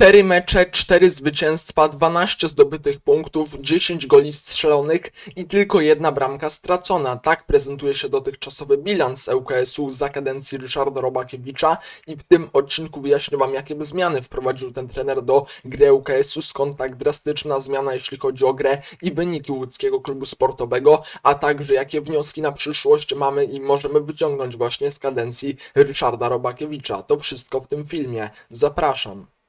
4 mecze, 4 zwycięstwa, 12 zdobytych punktów, 10 goli strzelonych i tylko jedna bramka stracona. Tak prezentuje się dotychczasowy bilans ŁKS-u za kadencji Ryszarda Robakiewicza i w tym odcinku wyjaśnię Wam, jakie zmiany wprowadził ten trener do gry ŁKS-u, skąd tak drastyczna zmiana, jeśli chodzi o grę i wyniki łódzkiego klubu sportowego, a także jakie wnioski na przyszłość mamy i możemy wyciągnąć właśnie z kadencji Ryszarda Robakiewicza. To wszystko w tym filmie. Zapraszam.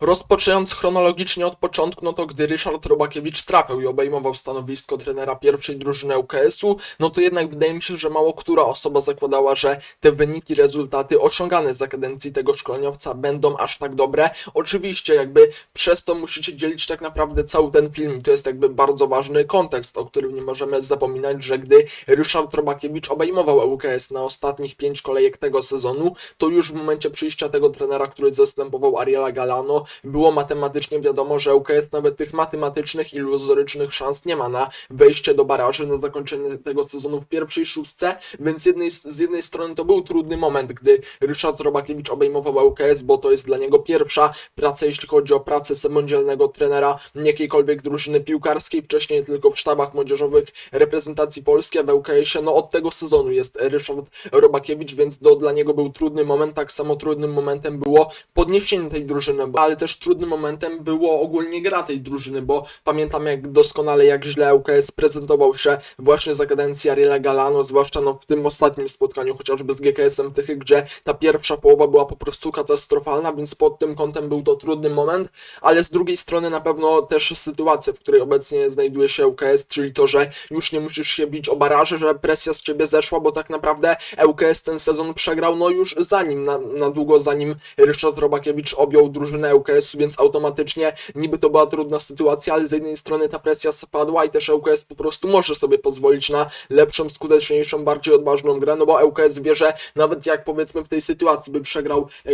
Rozpoczynając chronologicznie od początku, no to gdy Ryszard Robakiewicz trafił i obejmował stanowisko trenera pierwszej drużyny ŁKS-u, no to jednak wydaje mi się, że mało która osoba zakładała, że te wyniki, rezultaty osiągane za kadencji tego szkoleniowca będą aż tak dobre. Oczywiście jakby przez to musicie dzielić tak naprawdę cały ten film i to jest jakby bardzo ważny kontekst, o którym nie możemy zapominać, że gdy Ryszard Robakiewicz obejmował ŁKS na ostatnich pięć kolejek tego sezonu, to już w momencie przyjścia tego trenera, który zastępował Ariela Galano, było matematycznie wiadomo, że ŁKS nawet tych matematycznych, iluzorycznych szans nie ma na wejście do baraży, na zakończenie tego sezonu w pierwszej szóstce, więc z jednej, z jednej strony to był trudny moment, gdy Ryszard Robakiewicz obejmował ŁKS, bo to jest dla niego pierwsza praca, jeśli chodzi o pracę samodzielnego trenera jakiejkolwiek drużyny piłkarskiej, wcześniej tylko w sztabach młodzieżowych reprezentacji Polski, a w ŁKS-ie, no od tego sezonu jest Ryszard Robakiewicz, więc to dla niego był trudny moment, tak samo trudnym momentem było podniesienie tej drużyny, ale też trudnym momentem było ogólnie gra tej drużyny, bo pamiętam jak doskonale, jak źle ŁKS prezentował się właśnie za kadencji Ariela Galano, zwłaszcza no w tym ostatnim spotkaniu, chociażby z GKS-em Tychy, gdzie ta pierwsza połowa była po prostu katastrofalna, więc pod tym kątem był to trudny moment, ale z drugiej strony na pewno też sytuacja, w której obecnie znajduje się ŁKS, czyli to, że już nie musisz się bić o baraże, że presja z ciebie zeszła, bo tak naprawdę ŁKS ten sezon przegrał, no już zanim, na, na długo zanim Ryszard Robakiewicz objął drużynę ŁKS-u, więc automatycznie niby to była trudna sytuacja, ale z jednej strony ta presja spadła i też ŁKS po prostu może sobie pozwolić na lepszą, skuteczniejszą, bardziej odważną grę, no bo ŁKS wie, że nawet jak powiedzmy w tej sytuacji by przegrał e,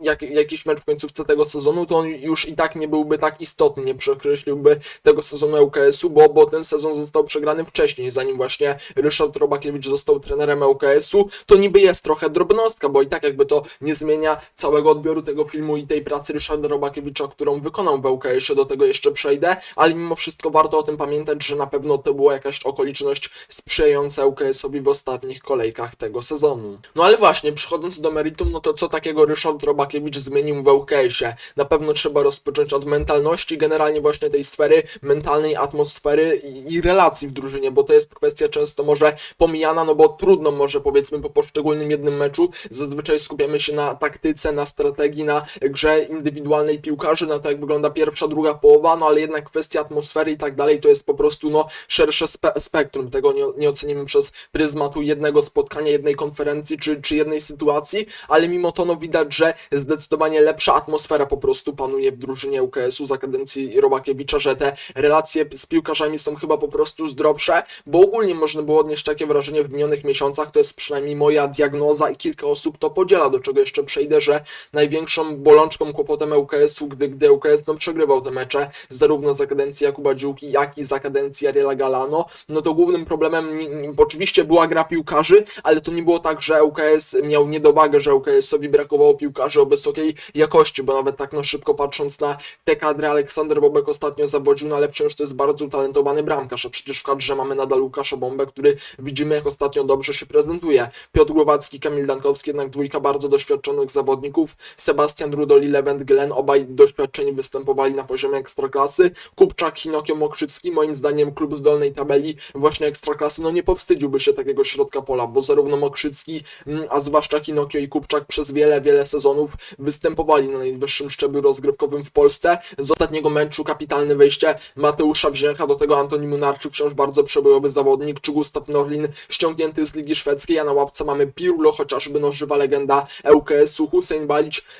jak, jakiś mecz w końcówce tego sezonu, to on już i tak nie byłby tak istotny, nie przekreśliłby tego sezonu ŁKS-u, bo, bo ten sezon został przegrany wcześniej, zanim właśnie Ryszard Robakiewicz został trenerem ŁKS-u, to niby jest trochę drobnostka, bo i tak jakby to nie zmienia całego odbioru tego filmu i tej pracy Ryszarda Robakiewicza, którą wykonał w ŁKS-ie, do tego jeszcze przejdę, ale mimo wszystko warto o tym pamiętać, że na pewno to była jakaś okoliczność sprzyjająca ŁKS-owi w ostatnich kolejkach tego sezonu. No ale właśnie, przechodząc do meritum, no to co takiego Ryszard Robakiewicz zmienił w ŁKS-ie? Na pewno trzeba rozpocząć od mentalności, generalnie właśnie tej sfery mentalnej, atmosfery i, i relacji w drużynie, bo to jest kwestia często może pomijana, no bo trudno może powiedzmy po poszczególnym jednym meczu, zazwyczaj skupiamy się na taktyce, na strategii, na grze indywidualnej piłkarzy, na to jak wygląda pierwsza, druga połowa, no ale jednak kwestia atmosfery i tak dalej to jest po prostu no szersze spe spektrum, tego nie, nie ocenimy przez pryzmatu jednego spotkania, jednej konferencji czy, czy jednej sytuacji, ale mimo to no widać, że zdecydowanie lepsza atmosfera po prostu panuje w drużynie UKS-u za kadencji Robakiewicza, że te relacje z piłkarzami są chyba po prostu zdrowsze, bo ogólnie można było odnieść takie wrażenie w minionych miesiącach, to jest przynajmniej moja diagnoza i kilka osób to podziela, do czego jeszcze przejdę, że największą bolączką, kłopotem ŁKS-u, gdy, gdy ŁKS no, przegrywał te mecze, zarówno za kadencji Jakuba Dziółki, jak i za kadencji Ariela Galano, no to głównym problemem oczywiście była gra piłkarzy, ale to nie było tak, że ŁKS miał niedowagę, że ŁKS-owi brakowało piłkarzy o wysokiej jakości, bo nawet tak no szybko patrząc na te kadry, Aleksander Bobek ostatnio zawodził, no ale wciąż to jest bardzo utalentowany bramkarz, a przecież w kadrze mamy nadal Łukasza Bombę, który widzimy jak ostatnio dobrze się prezentuje. Piotr Głowacki, Kamil Dankowski, jednak dwójka bardzo doświadczonych zawodników, Sebastian Rudoli, Lewent Glen, obaj doświadczeni występowali na poziomie ekstraklasy, Kupczak, Hinokio Mokrzycki, moim zdaniem klub z dolnej tabeli właśnie ekstraklasy, no nie powstydziłby się takiego środka pola, bo zarówno Mokrzycki, mm, a zwłaszcza Hinokio i Kupczak przez wiele, wiele sezonów występowali na najwyższym szczeblu rozgrywkowym w Polsce. Z ostatniego meczu kapitalne wejście Mateusza Wzięcha, do tego Antoni Munarczyk, wciąż bardzo przebojowy zawodnik, czy Gustaw Norlin ściągnięty z Ligi Szwedzkiej, a na ławce mamy Pirlo, chociażby no żywa legenda ŁKS-u, Hussein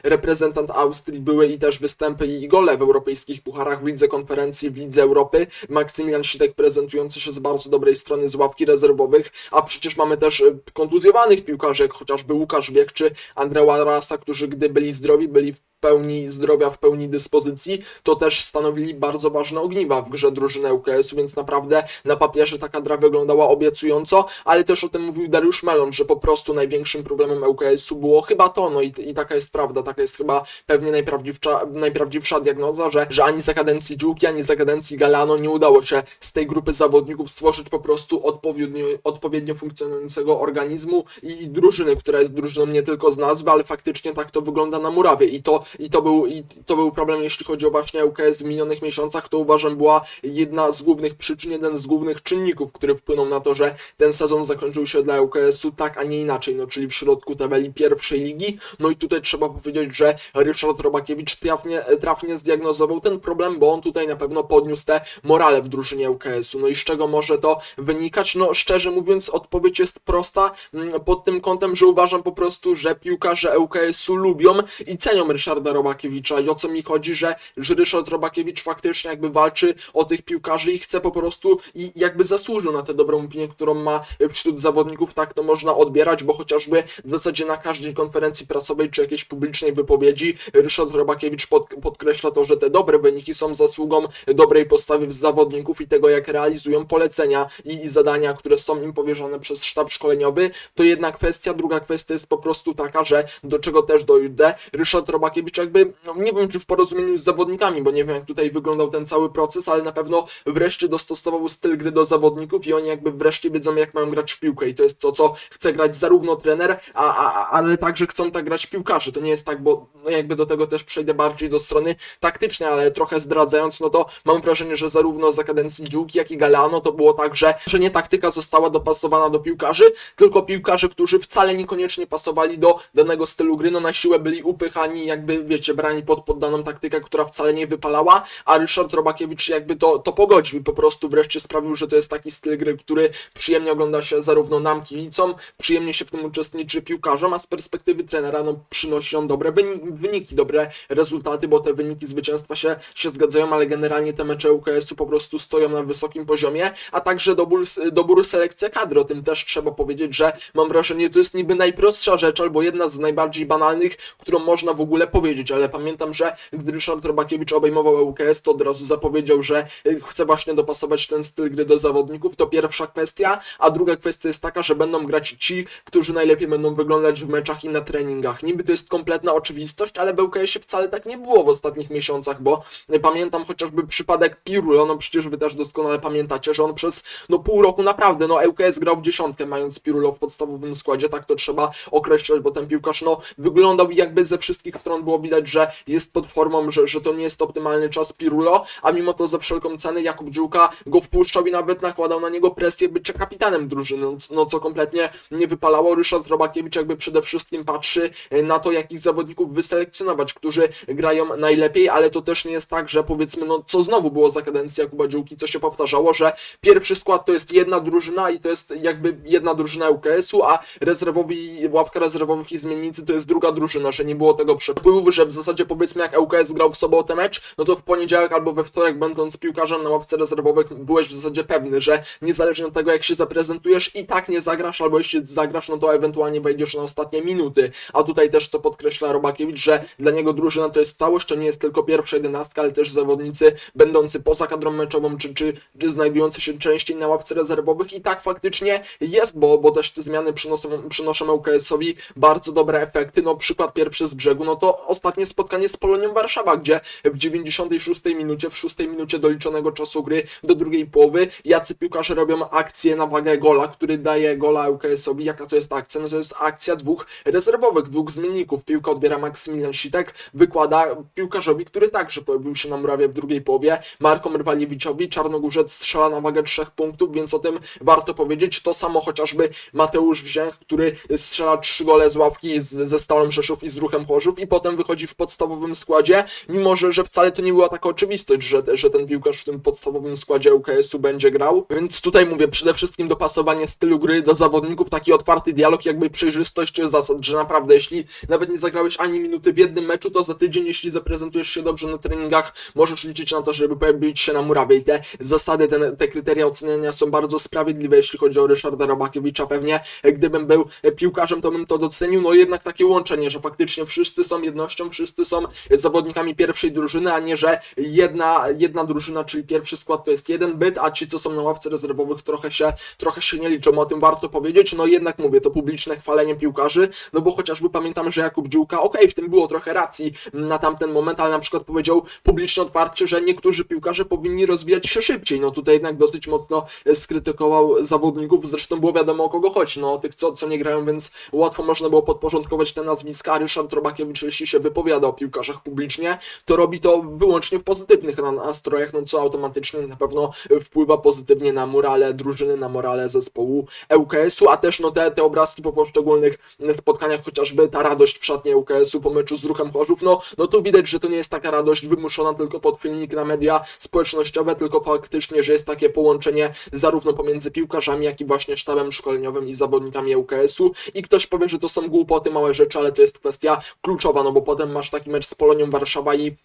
reprezentant Austrii, były i też występy i gole w europejskich pucharach, w Lidze Konferencji, w Lidze Europy, Maksymilian Sitek prezentujący się z bardzo dobrej strony z ławki rezerwowych, a przecież mamy też e, kontuzjowanych piłkarzy, jak chociażby Łukasz Wiek czy Andrea Rasa, którzy gdy byli zdrowi, byli w pełni zdrowia, w pełni dyspozycji, to też stanowili bardzo ważne ogniwa w grze drużyny UKS-u, więc naprawdę na papierze ta kadra wyglądała obiecująco, ale też o tym mówił Dariusz Melon, że po prostu największym problemem UKS-u było chyba to, no i, i taka jest prawda, taka jest chyba pewnie najprawdziwsza, najprawdziwsza diagnoza, że, że ani za kadencji Dżuki, ani za kadencji Galano nie udało się z tej grupy zawodników stworzyć po prostu odpowiednio, odpowiednio funkcjonującego organizmu i, i drużyny, która jest drużyną nie tylko z nazwy, ale faktycznie tak to wygląda na murawie. I to, i to, był, i to był problem, jeśli chodzi o właśnie UKS w minionych miesiącach, to uważam była jedna z głównych przyczyn, jeden z głównych czynników, który wpłynął na to, że ten sezon zakończył się dla UKS-u tak, a nie inaczej, no czyli w środku tabeli pierwszej ligi, no i tutaj trzeba powiedzieć, że Ryszard Robakiewicz trafnie, trafnie zdiagnozował ten problem, bo on tutaj na pewno podniósł te morale w drużynie UKS-u, no i z czego może to wynikać? No szczerze mówiąc odpowiedź jest prosta mm, pod tym kątem, że uważam po prostu, że piłkarze UKS-u lubią i cenią Ryszarda Robakiewicza i o co mi chodzi, że, że Ryszard Robakiewicz faktycznie jakby walczy o tych piłkarzy i chce po prostu i jakby zasłużył na tę dobrą opinię, którą ma wśród zawodników, tak to można odbierać, bo chociażby w zasadzie na każdej konferencji prasowej czy jakiejś publicznej wypowiedzi Ryszard Robakiewicz pod, podkreśla to, że te dobre wyniki są zasługą dobrej postawy zawodników i tego, jak realizują polecenia i, i zadania, które są im powierzone przez sztab szkoleniowy, to jedna kwestia, druga kwestia jest po prostu taka, że do czego też dojdę, Ryszard Robakiewicz jakby, no nie wiem czy w porozumieniu z zawodnikami, bo nie wiem jak tutaj wyglądał ten cały proces, ale na pewno wreszcie dostosował styl gry do zawodników i oni jakby wreszcie wiedzą jak mają grać w piłkę i to jest to, co chce grać zarówno trener, a, a, ale także chcą tak grać piłkarze. To nie jest tak, bo no jakby do tego też przejdę bardziej do strony taktycznej, ale trochę zdradzając, no to mam wrażenie, że zarówno za kadencji Dziłki, jak i Galano to było tak, że, że nie taktyka została dopasowana do piłkarzy, tylko piłkarze, którzy wcale niekoniecznie pasowali do danego stylu gry, no na siłę byli upychani, jakby wiecie, brani pod poddaną taktykę, która wcale nie wypalała, a Ryszard Robakiewicz jakby to, to pogodził i po prostu wreszcie sprawił, że to jest taki styl gry, który przyjemnie ogląda się zarówno nam, kibicom, przyjemnie się w tym uczestniczy piłkarzom, a z perspektywy trenera no, przynosi on dobre wyni- wyniki, dobre rezultaty, bo te wyniki zwycięstwa się, się zgadzają, ale generalnie te mecze UKS-u po prostu stoją na wysokim poziomie, a także dobór, dobór selekcji kadry, o tym też trzeba powiedzieć, że mam wrażenie, to jest niby najprostsza rzecz, albo jedna z najbardziej banalnych, którą można w ogóle powiedzieć, ale pamiętam, że gdy Ryszard Robakiewicz obejmował UKS, to od razu zapowiedział, że y, chce właśnie dopasować ten styl gry do zawodników, to pierwsza kwestia, a druga kwestia jest taka, że będą grać ci, którzy najlepiej będą wyglądać w meczach i na treningach. Niby to jest kompletna oczywistość, ale w UKS-ie wcale tak nie było w ostatnich miesiącach, bo y, pamiętam chociażby przypadek Pirulo, no przecież wy też doskonale pamiętacie, że on przez no pół roku naprawdę, no ŁKS grał w dziesiątkę, mając Pirulo w podstawowym składzie, tak to trzeba określać, bo ten piłkarz no wyglądał jakby ze wszystkich stron było widać, że jest pod formą, że, że to nie jest optymalny czas Pirulo, a mimo to za wszelką cenę Jakub Dziłka go wpuszczał i nawet nakładał na niego presję bycia kapitanem drużyny, no, no co kompletnie nie wypalało. Ryszard Robakiewicz jakby przede wszystkim patrzy e, na to, jakich zawodników wyselekcjonować, którzy grają najlepiej, ale to też nie jest tak, że powiedzmy, no co znowu było za kadencji Jakuba Dziłki, co się powtarzało, że pierwszy skład to jest jedna drużyna i to jest jakby jedna drużyna UKS-u, a rezerwowi, ławka rezerwowych i zmiennicy to jest druga drużyna, że nie było tego przepływu, że w zasadzie powiedzmy jak UKS grał w sobotę mecz, no to w poniedziałek albo we wtorek będąc piłkarzem na ławce rezerwowych byłeś w zasadzie pewny, że niezależnie od tego jak się zaprezentujesz i tak nie zagrasz, albo jeśli zagrasz, no to ewentualnie wejdziesz na ostatnie minuty, a tutaj też co podkreśla Robakiewicz, że dla niego drużyna to jest całość, to nie jest tylko pierwsza jedenastka, ale też zawodnicy będący poza kadrą meczową, czy, czy, czy znajdujący się częściej na ławce rezerwowych. I tak faktycznie jest, bo, bo też te zmiany przynoszą, przynoszą ŁKS-owi bardzo dobre efekty, no przykład pierwszy z brzegu, no to ostatnie spotkanie z Polonią Warszawa, gdzie w 96 minucie, w 6 minucie doliczonego czasu gry do drugiej połowy, jacy piłkarze robią akcję na wagę gola, który daje gola ŁKS-owi, jaka to jest akcja? No to jest akcja dwóch rezerwowych, dwóch zmienników, piłkę odbiera Maksymilian Sitek, wykłada piłkarzowi, który także pojawił się na murawie w drugiej połowie, Marko Mrwaliewiczowi, Czarnogórzec strzela na wagę trzech punktów, więc o tym warto powiedzieć. To samo chociażby Mateusz Wzięch, który strzela trzy gole z ławki z, ze Stalą Rzeszów i z Ruchem Chorzów i potem wychodzi w podstawowym składzie, mimo że, że wcale to nie była taka oczywistość, że, że ten piłkarz w tym podstawowym składzie UKS-u będzie grał. Więc tutaj mówię, przede wszystkim dopasowanie stylu gry do zawodników, taki otwarty dialog, jakby przejrzystość zasad, że naprawdę jeśli nawet nie zagrałeś ani minuty w jednym meczu, to za tydzień, jeśli zaprezentujesz się dobrze na treningach, możesz liczyć na to, żeby pojawić się na murawie i te zasady, te, te kryteria oceniania są bardzo sprawiedliwe, jeśli chodzi o Ryszarda Robakiewicza. Pewnie gdybym był piłkarzem, to bym to docenił, no jednak takie łączenie, że faktycznie wszyscy są jedno, pewnością wszyscy są zawodnikami pierwszej drużyny, a nie, że jedna, jedna drużyna, czyli pierwszy skład to jest jeden byt, a ci, co są na ławce rezerwowych trochę się, trochę się nie liczą, o tym warto powiedzieć, no jednak mówię, to publiczne chwalenie piłkarzy, no bo chociażby pamiętam, że Jakub Dziółka, okej, w tym było trochę racji na tamten moment, ale na przykład powiedział publicznie otwarcie, że niektórzy piłkarze powinni rozwijać się szybciej, no tutaj jednak dosyć mocno skrytykował zawodników, zresztą było wiadomo o kogo chodzi, no o tych, co, co nie grają, więc łatwo można było podporządkować te nazwiska, Ryszard Robakiewicz, jeśli się wypowiada o piłkarzach publicznie, to robi to wyłącznie w pozytywnych na- nastrojach, no co automatycznie na pewno wpływa pozytywnie na morale drużyny, na morale zespołu ŁKS-u, a też no te, te obrazki po poszczególnych spotkaniach, chociażby ta radość w szatnie ŁKS-u po meczu z Ruchem Chorzów, no, no to widać, że to nie jest taka radość wymuszona tylko pod filmik na media społecznościowe, tylko faktycznie, że jest takie połączenie zarówno pomiędzy piłkarzami, jak i właśnie sztabem szkoleniowym i zawodnikami ŁKS-u. I ktoś powie, że to są głupoty, małe rzeczy, ale to jest kwestia kluczowa, no bo potem masz taki mecz z Polonią Warszawa i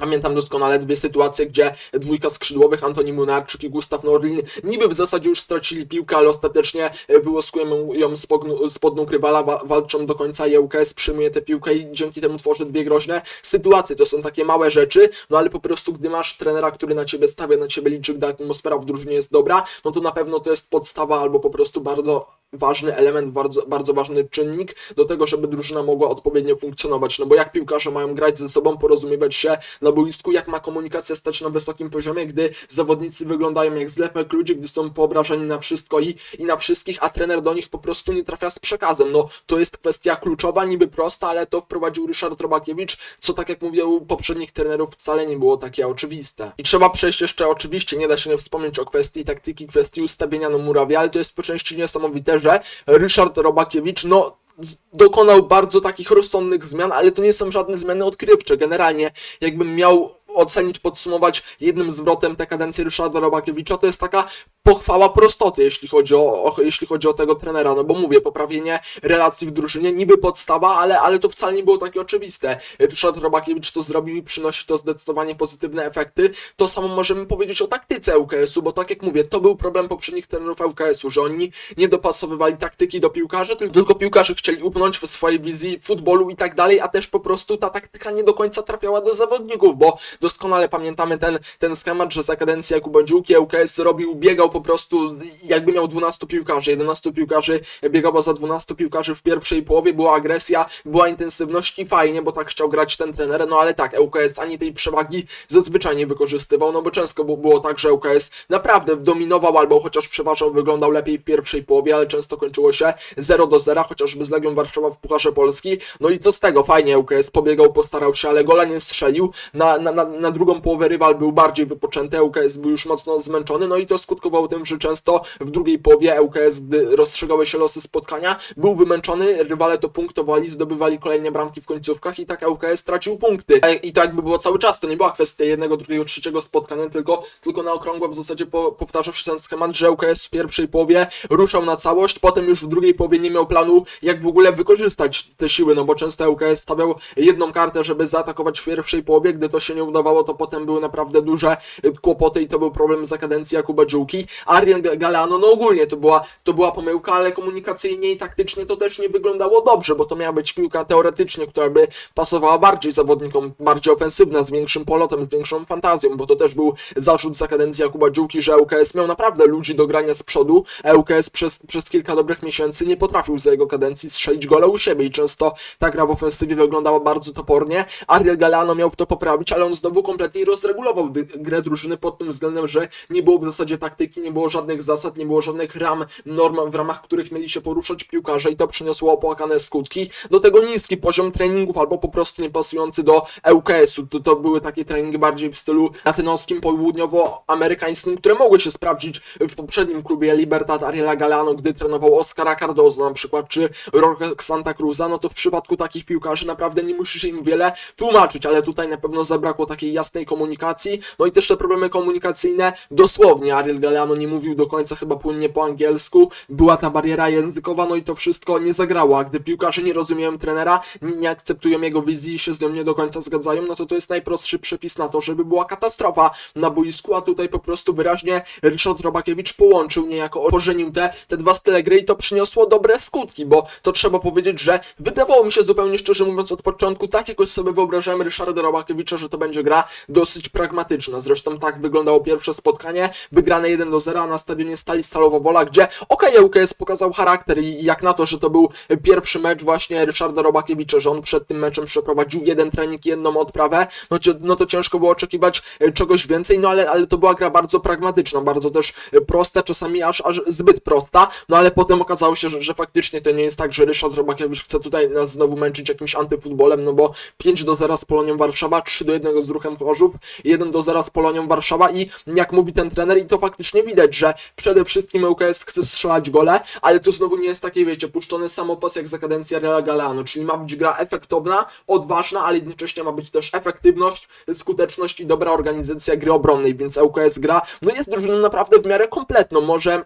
Pamiętam doskonale dwie sytuacje, gdzie dwójka skrzydłowych, Antoni Munarczyk i Gustaw Norlin, niby w zasadzie już stracili piłkę, ale ostatecznie e, wyłoskują ją spod, nóg rywala, wa- walczą do końca i ŁKS przyjmuje tę piłkę i dzięki temu tworzy dwie groźne sytuacje. To są takie małe rzeczy, no ale po prostu gdy masz trenera, który na ciebie stawia, na ciebie liczy, gdy atmosfera w drużynie jest dobra, no to na pewno to jest podstawa albo po prostu bardzo ważny element, bardzo, bardzo ważny czynnik do tego, żeby drużyna mogła odpowiednio funkcjonować. No bo jak piłkarze mają grać ze sobą, porozumiewać się na boisku, jak ma komunikacja stać na wysokim poziomie, gdy zawodnicy wyglądają jak zlepek ludzi, gdy są poobrażeni na wszystko i, i na wszystkich, a trener do nich po prostu nie trafia z przekazem. No to jest kwestia kluczowa, niby prosta, ale to wprowadził Ryszard Robakiewicz, co tak jak mówię u poprzednich trenerów wcale nie było takie oczywiste. I trzeba przejść jeszcze oczywiście, nie da się nie wspomnieć o kwestii taktyki, kwestii ustawienia na murawie, ale to jest po części niesamowite, że Ryszard Robakiewicz, no dokonał bardzo takich rozsądnych zmian, ale to nie są żadne zmiany odkrywcze. Generalnie, jakbym miał ocenić, podsumować jednym zwrotem tę kadencję Ryszarda Robakiewicza, to jest taka pochwała prostoty, jeśli chodzi o, o, jeśli chodzi o tego trenera, no bo mówię, poprawienie relacji w drużynie, niby podstawa, ale, ale to wcale nie było takie oczywiste. Ryszard Robakiewicz to zrobił i przynosi to zdecydowanie pozytywne efekty. To samo możemy powiedzieć o taktyce ŁKS-u, bo tak jak mówię, to był problem poprzednich trenerów ŁKS-u, że oni nie dopasowywali taktyki do piłkarzy, tylko- piłkarze chcieli upnąć w swojej wizji futbolu i tak dalej, a też po prostu ta taktyka nie do końca trafiała do zawodników, bo doskonale pamiętamy ten, ten schemat, że za kadencji Jakuba Dziółki ŁKS robił, biegał po prostu jakby miał 12 piłkarzy, 11 piłkarzy biegało za 12 piłkarzy w pierwszej połowie, była agresja, była intensywność i fajnie, bo tak chciał grać ten trener, no ale tak, ŁKS ani tej przewagi zazwyczaj nie wykorzystywał, no bo często było tak, że ŁKS naprawdę dominował albo chociaż przeważał, wyglądał lepiej w pierwszej połowie, ale często kończyło się 0 do 0, chociażby z Legią Warszawa w Pucharze Polski, no i co z tego, fajnie ŁKS pobiegał, postarał się, ale gola nie strzelił, na, na, na, na drugą połowę rywal był bardziej wypoczęty, ŁKS był już mocno zmęczony, no i to skutkowało tym, że często w drugiej połowie ŁKS, gdy rozstrzygały się losy spotkania, był wymęczony, rywale to punktowali, zdobywali kolejne bramki w końcówkach i tak ŁKS stracił punkty. E, I to jakby było cały czas, to nie była kwestia jednego, drugiego, trzeciego spotkania, tylko, tylko na okrągło w zasadzie po, powtarzał się ten schemat, że ŁKS w pierwszej połowie ruszał na całość, potem już w drugiej połowie nie miał planu, jak w ogóle wykorzystać te siły, no bo często ŁKS stawiał jedną kartę, żeby zaatakować w pierwszej połowie, gdy to się nie udawało, to potem były naprawdę duże y, kłopoty i to był problem za kadencji Jakuba Dziółki. Ariel Ga- Galeano, no ogólnie to była, to była pomyłka, ale komunikacyjnie i taktycznie to też nie wyglądało dobrze, bo to miała być piłka teoretycznie, która by pasowała bardziej zawodnikom, bardziej ofensywna, z większym polotem, z większą fantazją, bo to też był zarzut za kadencji Jakuba Dziółki, że ŁKS miał naprawdę ludzi do grania z przodu, ŁKS przez, przez kilka dobrych miesięcy nie potrafił za jego kadencji strzelić gola u siebie i często ta gra w ofensywie wyglądała bardzo topornie. Ariel Galeano miał to poprawić, ale on znowu kompletnie rozregulował grę drużyny pod tym względem, że nie było w zasadzie taktyki, nie było żadnych zasad, nie było żadnych ram, norm, w ramach których mieli się poruszać piłkarze i to przyniosło opłakane skutki. Do tego niski poziom treningów albo po prostu niepasujący do ŁKS-u. To, to były takie treningi bardziej w stylu latynoskim, południowoamerykańskim, które mogły się sprawdzić w poprzednim klubie Libertad Ariela Galeano, gdy trenował Oscara Cardozo na przykład, czy Roque Santa Cruza, no to w przypadku takich piłkarzy naprawdę nie musisz im wiele tłumaczyć, ale tutaj na pewno zabrakło takiej jasnej komunikacji, no i też te problemy komunikacyjne dosłownie Ariel Galeano no nie mówił do końca chyba płynnie po angielsku, była ta bariera językowa, no i to wszystko nie zagrało, a gdy piłkarze nie rozumieją trenera, nie, nie akceptują jego wizji i się z nią nie do końca zgadzają, no to to jest najprostszy przepis na to, żeby była katastrofa na boisku, a tutaj po prostu wyraźnie Ryszard Robakiewicz połączył niejako, pożenił te, te dwa style gry i to przyniosło dobre skutki, bo to trzeba powiedzieć, że wydawało mi się zupełnie szczerze mówiąc od początku, tak jakoś sobie wyobrażałem Ryszarda Robakiewicza, że to będzie gra dosyć pragmatyczna. Zresztą tak wyglądało pierwsze spotkanie, wygrane 1 do 0 na stadionie Stali Stalowa Wola, gdzie okej, UKS pokazał charakter i jak na to, że to był pierwszy mecz właśnie Ryszarda Robakiewicza, że on przed tym meczem przeprowadził jeden trening, jedną odprawę, no, no to ciężko było oczekiwać e, czegoś więcej, no ale, ale to była gra bardzo pragmatyczna, bardzo też e, prosta, czasami aż, aż zbyt prosta, no ale potem okazało się, że, że faktycznie to nie jest tak, że Ryszard Robakiewicz chce tutaj nas znowu męczyć jakimś antyfutbolem, no bo 5 do 0 z Polonią Warszawa, 3 do 1 z Ruchem Chorzów, 1 do 0 z Polonią Warszawa i jak mówi ten trener i to faktycznie widać, że przede wszystkim ŁKS chce strzelać gole, ale to znowu nie jest takie, wiecie, puszczony samopas jak za kadencja Real Galeano, czyli ma być gra efektowna, odważna, ale jednocześnie ma być też efektywność, skuteczność i dobra organizacja gry obronnej, więc ŁKS gra, no jest drużyną naprawdę w miarę kompletną, może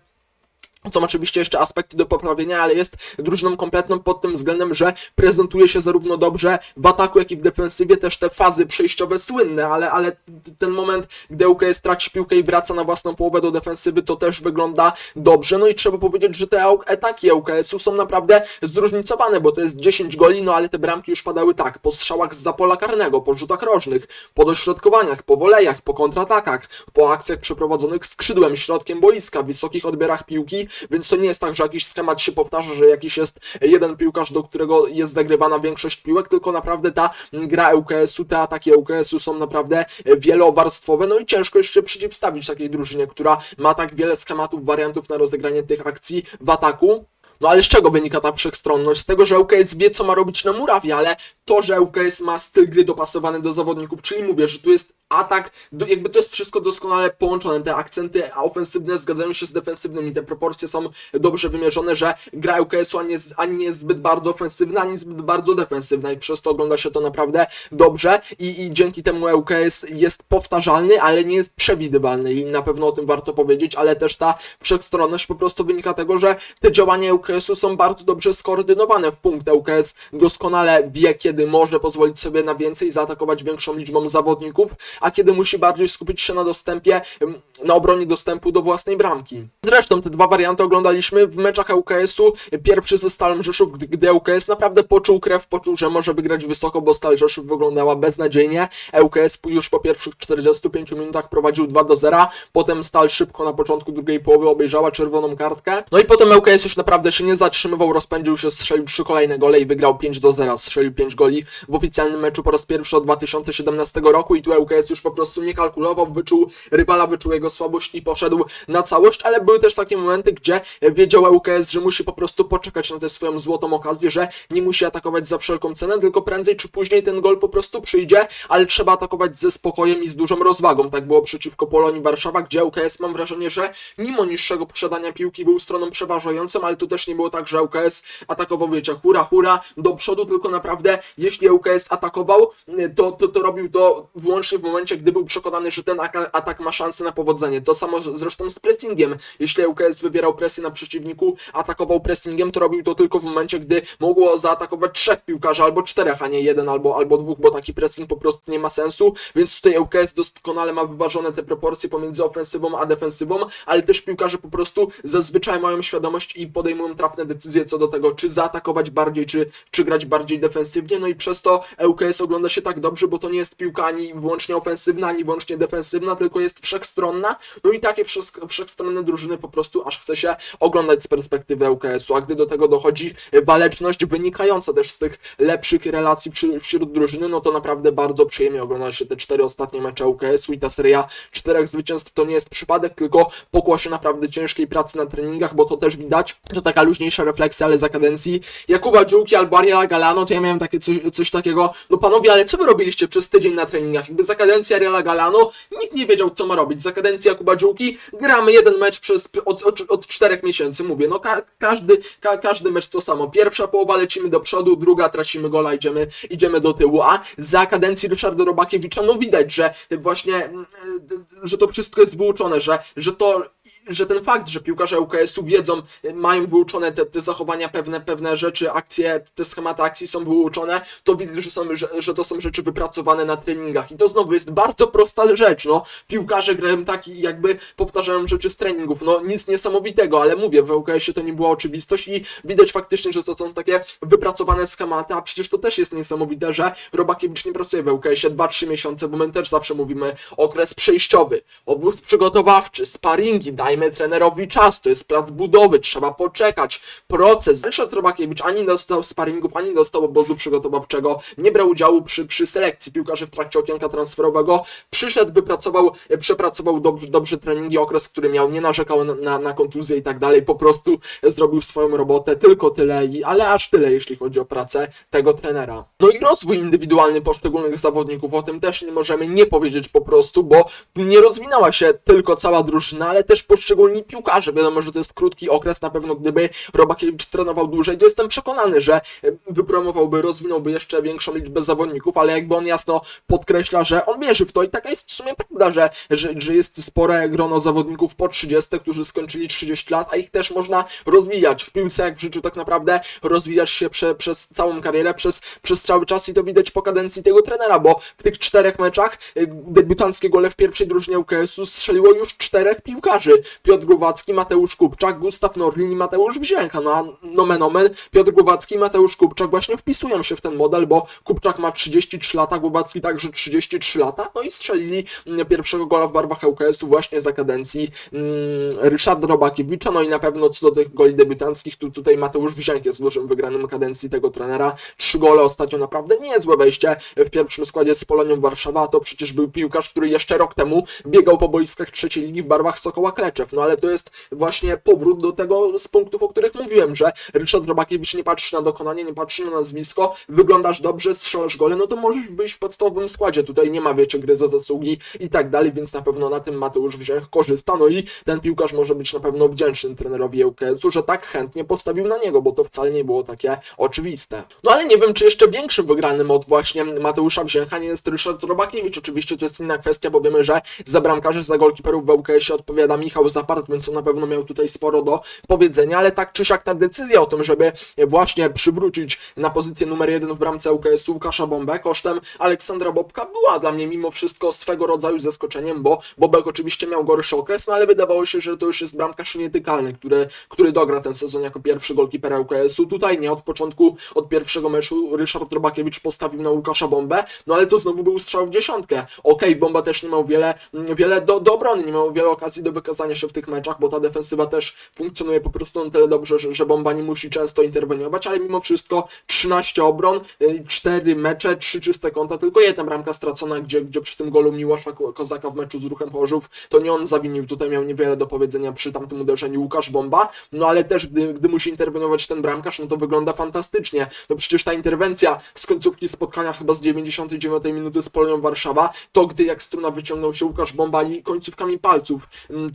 są oczywiście jeszcze aspekty do poprawienia, ale jest drużyną kompletną pod tym względem, że prezentuje się zarówno dobrze w ataku, jak i w defensywie, też te fazy przejściowe słynne, ale, ale ten moment, gdy UKS traci piłkę i wraca na własną połowę do defensywy, to też wygląda dobrze. No i trzeba powiedzieć, że te ataki UKS-u są naprawdę zróżnicowane, bo to jest 10 goli, no ale te bramki już padały tak, po strzałach z pola karnego, po rzutach rożnych, po dośrodkowaniach, po wolejach, po kontratakach, po akcjach przeprowadzonych skrzydłem, środkiem boiska, wysokich odbierach piłki, więc to nie jest tak, że jakiś schemat się powtarza, że jakiś jest jeden piłkarz, do którego jest zagrywana większość piłek, tylko naprawdę ta gra ŁKS-u, te ataki ŁKS-u są naprawdę wielowarstwowe, no i ciężko jeszcze przeciwstawić takiej drużynie, która ma tak wiele schematów, wariantów na rozegranie tych akcji w ataku. No ale z czego wynika ta wszechstronność? Z tego, że ŁKS wie, co ma robić na murawie, ale to, że ŁKS ma styl gry dopasowany do zawodników, czyli mówię, że tu jest atak, jakby to jest wszystko doskonale połączone, te akcenty ofensywne zgadzają się z defensywnymi, te proporcje są dobrze wymierzone, że gra ŁKS-u ani, ani nie jest zbyt bardzo ofensywna, ani zbyt bardzo defensywna i przez to ogląda się to naprawdę dobrze i, i dzięki temu ŁKS jest powtarzalny, ale nie jest przewidywalny i na pewno o tym warto powiedzieć, ale też ta wszechstronność po prostu wynika tego, że te działania ŁKS-u są bardzo dobrze skoordynowane w punkt. ŁKS doskonale wie, kiedy może pozwolić sobie na więcej, zaatakować większą liczbą zawodników, a kiedy musi bardziej skupić się na dostępie, na obronie dostępu do własnej bramki. Zresztą te dwa warianty oglądaliśmy w meczach ŁKS-u. Pierwszy ze Stalem Rzeszów, gdy, gdy ŁKS naprawdę poczuł krew, poczuł, że może wygrać wysoko, bo Stal Rzeszów wyglądała beznadziejnie. ŁKS już po pierwszych 45 minutach prowadził 2 do 0, potem Stal szybko na początku drugiej połowy obejrzała czerwoną kartkę. No i potem ŁKS już naprawdę się nie zatrzymywał, rozpędził się, strzelił trzy kolejne gole i wygrał 5 do 0. Strzelił 5 goli w oficjalnym meczu po raz pierwszy od 2017 roku i tu ŁKS już po prostu nie kalkulował, wyczuł rywala, wyczuł jego słabość i poszedł na całość, ale były też takie momenty, gdzie wiedział ŁKS, że musi po prostu poczekać na tę swoją złotą okazję, że nie musi atakować za wszelką cenę, tylko prędzej czy później ten gol po prostu przyjdzie, ale trzeba atakować ze spokojem i z dużą rozwagą. Tak było przeciwko Polonii Warszawa, gdzie ŁKS mam wrażenie, że mimo niższego posiadania piłki był stroną przeważającą, ale to też nie było tak, że ŁKS atakował, wiecie, hura, hura, do przodu, tylko naprawdę jeśli ŁKS atakował, to, to, to robił to wyłącznie w momencie, gdy był przekonany, że ten atak ma szansę na powodzenie. To samo zresztą z pressingiem. Jeśli ŁKS wywierał presję na przeciwniku, atakował pressingiem, to robił to tylko w momencie, gdy mogło zaatakować trzech piłkarzy albo czterech, a nie jeden albo, albo dwóch, bo taki pressing po prostu nie ma sensu, więc tutaj ŁKS doskonale ma wyważone te proporcje pomiędzy ofensywą a defensywą, ale też piłkarze po prostu zazwyczaj mają świadomość i podejmują trafne decyzje co do tego, czy zaatakować bardziej, czy, czy grać bardziej defensywnie, no i przez to ŁKS ogląda się tak dobrze, bo to nie jest piłka ani wyłącznie ofensywna, ani wyłącznie defensywna, tylko jest wszechstronna, no i takie wszech- wszechstronne drużyny po prostu aż chce się oglądać z perspektywy ŁKS-u, a gdy do tego dochodzi waleczność wynikająca też z tych lepszych relacji wśród drużyny, no to naprawdę bardzo przyjemnie ogląda się te cztery ostatnie mecze ŁKS-u i ta seria czterech zwycięstw to nie jest przypadek, tylko pokłosie naprawdę ciężkiej pracy na treningach, bo to też widać, to taka luźniejsza refleksja, ale za kadencji Jakuba Dziółki albo Ariela Galano, to ja miałem takie coś, coś takiego, no panowie, ale co wy robiliście przez tydzień na treningach? Jakby za kadencji Ariela Galano nikt nie wiedział, co ma robić. Za kadencji Jakuba Dziółki gramy jeden mecz przez, od, od, od czterech miesięcy, mówię, no ka, każdy, ka, każdy mecz to samo. Pierwsza połowa lecimy do przodu, druga tracimy gola, idziemy, idziemy do tyłu, a za kadencji Ryszarda Robakiewicza, no widać, że właśnie, mm, że to wszystko jest wyuczone, że, że to że ten fakt, że piłkarze ŁKS-u wiedzą, mają wyuczone te, te zachowania, pewne, pewne rzeczy, akcje, te schematy akcji są wyuczone, to widać, że, są, że, że to są rzeczy wypracowane na treningach. I to znowu jest bardzo prosta rzecz, no. Piłkarze grają taki, jakby powtarzają rzeczy z treningów, no nic niesamowitego, ale mówię, w ŁKS-ie to nie była oczywistość i widać faktycznie, że to są takie wypracowane schematy, a przecież to też jest niesamowite, że Robakiewicz nie pracuje w ŁKS-ie 2-3 miesiące, bo my też zawsze mówimy okres przejściowy, obóz przygotowawczy, sparingi, dajmy trenerowi czas, to jest plac budowy, trzeba poczekać, proces. Ryszard Robakiewicz ani dostał sparingów, ani dostał obozu przygotowawczego, nie brał udziału przy, przy selekcji piłkarzy w trakcie okienka transferowego, przyszedł, wypracował, e, przepracował dobrze, dobrze treningi, okres, który miał, nie narzekał na, na, na kontuzję i tak dalej, po prostu zrobił swoją robotę, tylko tyle, ale aż tyle, jeśli chodzi o pracę tego trenera. No i rozwój indywidualny poszczególnych zawodników, o tym też nie możemy nie powiedzieć po prostu, bo nie rozwinęła się tylko cała drużyna, ale też poszczególni piłkarze. Wiadomo, że to jest krótki okres, na pewno gdyby Robakiewicz trenował dłużej, to jestem przekonany, że e, wypromowałby, rozwinąłby jeszcze większą liczbę zawodników, ale jakby on jasno podkreśla, że on wierzy w to i taka jest w sumie prawda, że, że, że jest spore grono zawodników po 30, którzy skończyli 30 lat, a ich też można rozwijać w piłce, jak w życiu tak naprawdę rozwijać się prze, przez całą karierę, przez, przez cały czas i to widać po kadencji tego trenera, bo w tych czterech meczach y, debiutanckie gole w pierwszej drużynie UKS-u strzeliło już czterech piłkarzy. Piotr Głowacki, Mateusz Kupczak, Gustaw Norlin i Mateusz Wzięcha. No a nomen omen, Piotr Głowacki i Mateusz Kupczak właśnie wpisują się w ten model, bo Kupczak ma 33 lata, Głowacki także 33 lata, no i strzelili mm, pierwszego gola w barwach ŁKS-u właśnie za kadencji mm, Ryszarda Robakiewicza, no i na pewno co do tych goli debiutanckich, tu tutaj Mateusz Wzięch jest dużym wygranym kadencji tego trenera. Trzy gole ostatnio naprawdę niezłe wejście w pierwszym składzie z Polonią Warszawa, to przecież był piłkarz, który jeszcze rok temu biegał po boiskach trzeciej ligi w barwach Sokoła No ale to jest właśnie powrót do tego z punktów, o których mówiłem, że Ryszard Robakiewicz nie patrzy na dokonanie, nie patrzy na nazwisko, wyglądasz dobrze, strzelasz gole, no to możesz być w podstawowym składzie, tutaj nie ma, wiecie, gry za zasługi i tak dalej, więc na pewno na tym Mateusz Wzięch korzysta, no i ten piłkarz może być na pewno wdzięczny trenerowi ŁKS-u, że tak chętnie postawił na niego, bo to wcale nie było takie oczywiste. No ale nie wiem, czy jeszcze większym wygranym od właśnie Mateusza Wzięcha nie jest Ryszard Robakiewicz, oczywiście to jest inna kwestia, bo wiemy, że za bramkarzy, za golkiperów w ŁKS-ie odpowiada Michał Zapart, więc on na pewno miał tutaj sporo do powiedzenia, ale tak czy siak ta decyzja o tym, żeby właśnie przywrócić na pozycję numer jeden w bramce ŁKS-u Łukasza Bombę kosztem Aleksandra Bobka była dla mnie mimo wszystko swego rodzaju zaskoczeniem, bo Bobek oczywiście miał gorszy okres, no ale wydawało się, że to już jest bramkarz nietykalny, który, który dogra ten sezon jako pierwszy golkiper ŁKS-u. Tutaj nie, od początku, od pierwszego meczu Ryszard Robakiewicz postawił na Łukasza Bombę, no ale to znowu był strzał w dziesiątkę. Okej, Bomba też nie miał wiele, wiele do, do obrony, nie miał wiele okazji do wykazania się w tych meczach, bo ta defensywa też funkcjonuje po prostu na tyle dobrze, że, że Bomba nie musi często interweniować, ale mimo wszystko 13 obron, 4 mecze, 3 czyste konta, tylko jedna bramka stracona, gdzie, gdzie przy tym golu Miłosza Ko- Kozaka w meczu z Ruchem Chorzów, to nie on zawinił, tutaj miał niewiele do powiedzenia przy tamtym uderzeniu Łukasz Bomba, no ale też gdy, gdy musi interweniować ten bramkarz, no to wygląda fantastycznie, no przecież ta interwencja z końcówki spotkania chyba z 99 minuty z Polonią Warszawa, to gdy jak struna wyciągnął się Łukasz Bomba i końcówkami palców mm,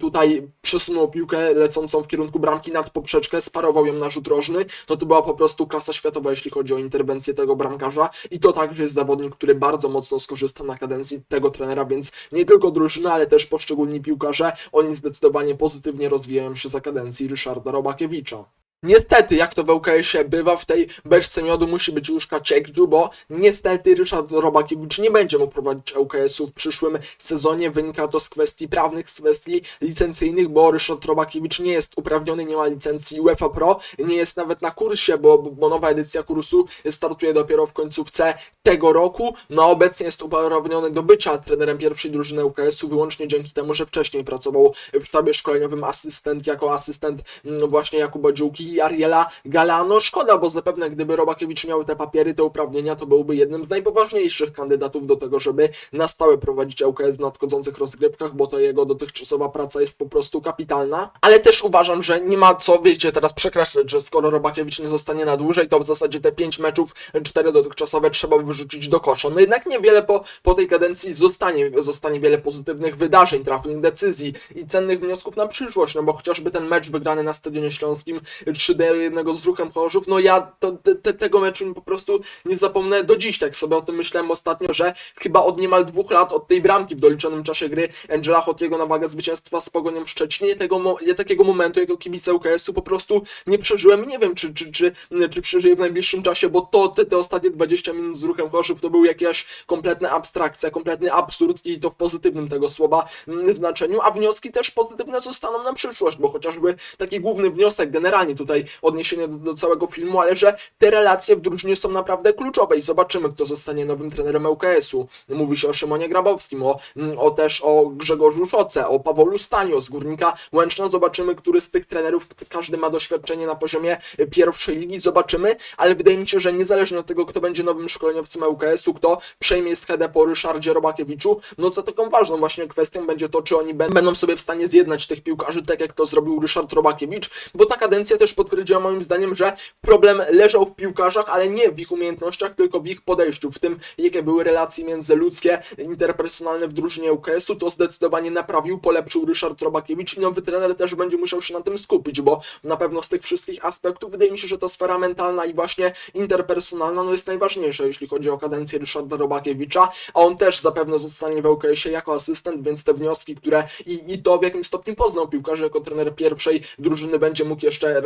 przesunął piłkę lecącą w kierunku bramki nad poprzeczkę, sparował ją na rzut rożny, no to była po prostu klasa światowa, jeśli chodzi o interwencję tego bramkarza i to także jest zawodnik, który bardzo mocno skorzysta na kadencji tego trenera, więc nie tylko drużyna, ale też poszczególni piłkarze, oni zdecydowanie pozytywnie rozwijają się za kadencji Ryszarda Robakiewicza. Niestety, jak to w ŁKS-ie bywa, w tej beczce miodu musi być łóżka ciekdżu, bo niestety Ryszard Robakiewicz nie będzie mógł prowadzić ŁKS-u w przyszłym sezonie. Wynika to z kwestii prawnych, z kwestii licencyjnych, bo Ryszard Robakiewicz nie jest uprawniony, nie ma licencji UEFA Pro, nie jest nawet na kursie, bo, bo nowa edycja kursu startuje dopiero w końcówce tego roku. No obecnie jest uprawniony do bycia trenerem pierwszej drużyny ŁKS-u wyłącznie dzięki temu, że wcześniej pracował w sztabie szkoleniowym asystent, jako asystent mm, właśnie Jakuba Dziółki Ariela Galano. Szkoda, bo zapewne gdyby Robakiewicz miał te papiery, te uprawnienia, to byłby jednym z najpoważniejszych kandydatów do tego, żeby na stałe prowadzić ŁKS w nadchodzących rozgrywkach, bo to jego dotychczasowa praca jest po prostu kapitalna. Ale też uważam, że nie ma co, wiecie, teraz przekreślać, że skoro Robakiewicz nie zostanie na dłużej, to w zasadzie te 5 meczów, 4 dotychczasowe trzeba wyrzucić do kosza. No jednak niewiele po, po tej kadencji zostanie, zostanie wiele pozytywnych wydarzeń, trafnych decyzji i cennych wniosków na przyszłość, no bo chociażby ten mecz wygrany na Stadionie Śląskim 3 do 1 z ruchem Chorzów, no ja to, te, te, tego meczu po prostu nie zapomnę do dziś, tak sobie o tym myślałem ostatnio, że chyba od niemal dwóch lat od tej bramki w doliczonym czasie gry Angela Hotiego na wagę zwycięstwa z Pogonią w Szczecinie, tego, takiego momentu jako kibice UKS-u po prostu nie przeżyłem, nie wiem czy, czy, czy, czy przeżyję w najbliższym czasie, bo to te, te ostatnie 20 minut z ruchem Chorzów to był jakaś kompletna abstrakcja, kompletny absurd i to w pozytywnym tego słowa mm, znaczeniu, a wnioski też pozytywne zostaną na przyszłość, bo chociażby taki główny wniosek, generalnie tutaj odniesienie do, do całego filmu, ale że te relacje w drużynie są naprawdę kluczowe i zobaczymy, kto zostanie nowym trenerem ŁKS-u. Mówi się o Szymonie Grabowskim, o, mm, o też o Grzegorzu Szoce, o Pawolu Stanio z Górnika Łęczna. Zobaczymy, który z tych trenerów, każdy ma doświadczenie na poziomie pierwszej ligi, zobaczymy, ale wydaje mi się, że niezależnie od tego, kto będzie nowym szkoleniowcem ŁKS-u, kto przejmie schedę po Ryszardzie Robakiewiczu, no to taką ważną właśnie kwestią będzie to, czy oni bę- będą sobie w stanie zjednać tych piłkarzy, tak jak to zrobił Ryszard Robakiewicz, bo ta kadencja też potwierdziła moim zdaniem, że problem leżał w piłkarzach, ale nie w ich umiejętnościach, tylko w ich podejściu, w tym, jakie były relacje międzyludzkie, interpersonalne w drużynie UKS-u, to zdecydowanie naprawił, polepszył Ryszard Robakiewicz i nowy trener też będzie musiał się na tym skupić, bo na pewno z tych wszystkich aspektów wydaje mi się, że ta sfera mentalna i właśnie interpersonalna no jest najważniejsza, jeśli chodzi o kadencję Ryszarda Robakiewicza, a on też zapewne zostanie w UKS-ie jako asystent, więc te wnioski, które i, i to w jakim stopniu poznał piłkarzy jako trener pierwszej drużyny będzie mógł jeszcze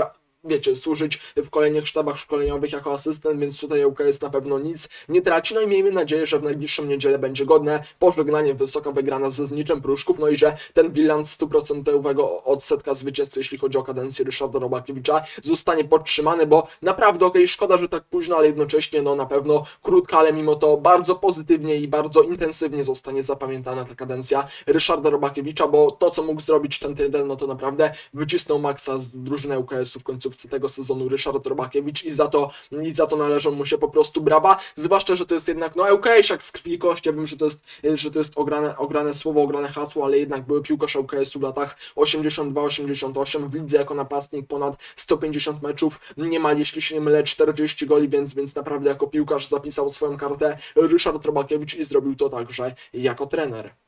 wiecie, służyć w kolejnych sztabach szkoleniowych jako asystent, więc tutaj UKS na pewno nic nie traci. No i miejmy nadzieję, że w najbliższą niedzielę będzie godne pożegnanie wysoko wygrana ze Zniczem Pruszków, no i że ten bilans stuprocentowego odsetka zwycięstw, jeśli chodzi o kadencję Ryszarda Robakiewicza, zostanie podtrzymany, bo naprawdę okej, szkoda, że tak późno, ale jednocześnie no na pewno krótka, ale mimo to bardzo pozytywnie i bardzo intensywnie zostanie zapamiętana ta kadencja Ryszarda Robakiewicza, bo to, co mógł zrobić ten trener, no to naprawdę wycisnął maksa z drużyny UKS-u w końcówce tego sezonu Ryszard Robakiewicz i za to, i za to należą mu się po prostu brawa, zwłaszcza, że to jest jednak, no UKS jak z krwi i kości, ja wiem, że to jest, że to jest ograne, ograne słowo, ograne hasło, ale jednak były piłkarz UKS-u w latach 82-88 w lidze jako napastnik ponad 150 meczów, niemal jeśli się nie mylę 40 goli, więc, więc naprawdę jako piłkarz zapisał swoją kartę Ryszard Robakiewicz i zrobił to także jako trener.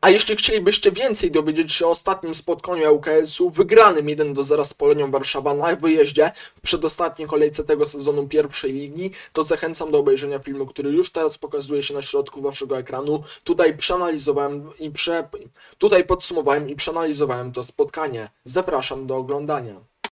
A jeśli chcielibyście więcej dowiedzieć się o ostatnim spotkaniu ŁKS-u wygranym 1 do 0 z Polonią Warszawa na wyjeździe w przedostatniej kolejce tego sezonu pierwszej ligi, to zachęcam do obejrzenia filmu, który już teraz pokazuje się na środku waszego ekranu. Tutaj przeanalizowałem i prze... tutaj podsumowałem i przeanalizowałem to spotkanie. Zapraszam do oglądania.